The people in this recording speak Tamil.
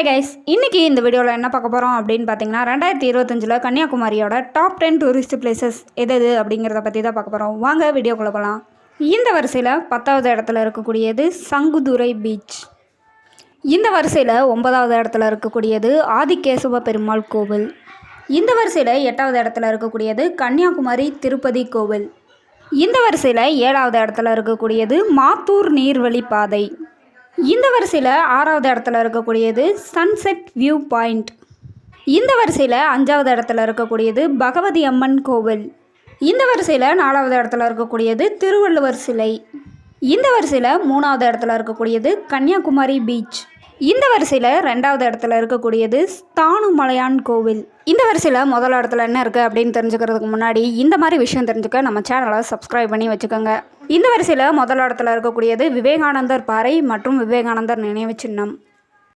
ஹாய் கைஸ் இன்னைக்கு இந்த வீடியோவில் என்ன பார்க்க போகிறோம் அப்படின்னு பார்த்தீங்கன்னா ரெண்டாயிரத்தி இருபத்தஞ்சில் கன்னியாகுமரியோட டாப் டென் டூரிஸ்ட் பிளேசஸ் எது எது அப்படிங்கிறத பற்றி தான் பார்க்க போகிறோம் வாங்க வீடியோக்குள்ளே போகலாம் இந்த வரிசையில் பத்தாவது இடத்துல இருக்கக்கூடியது சங்குதுரை பீச் இந்த வரிசையில் ஒன்பதாவது இடத்துல இருக்கக்கூடியது ஆதிகேசவ பெருமாள் கோவில். இந்த வரிசையில் எட்டாவது இடத்துல இருக்கக்கூடியது கன்னியாகுமரி திருப்பதி கோவில். இந்த வரிசையில் ஏழாவது இடத்துல இருக்கக்கூடியது மாத்தூர் நீர்வழி பாதை. இந்த வரிசையில் ஆறாவது இடத்துல இருக்கக்கூடியது சன்செட் வியூ பாயிண்ட் இந்த வரிசையில் அஞ்சாவது இடத்துல இருக்கக்கூடியது பகவதி அம்மன் கோவில். இந்த வரிசையில் நாலாவது இடத்துல இருக்கக்கூடியது திருவள்ளுவர் சிலை. இந்த வரிசையில் மூணாவது இடத்துல இருக்கக்கூடியது கன்னியாகுமரி பீச் இந்த வரிசையில் ரெண்டாவது இடத்துல இருக்கக்கூடியது ஸ்தானு மலையான் கோவில். இந்த வரிசையில் முதல் இடத்துல என்ன இருக்குது அப்படின்னு தெரிஞ்சுக்கிறதுக்கு முன்னாடி இந்த மாதிரி விஷயம் தெரிஞ்சுக்க நம்ம சேனலை சப்ஸ்கிரைப் பண்ணி வச்சுக்கோங்க. இந்த வரிசையில் முதல் இடத்துல இருக்கக்கூடியது விவேகானந்தர் பாறை மற்றும் விவேகானந்தர் நினைவு சின்னம்.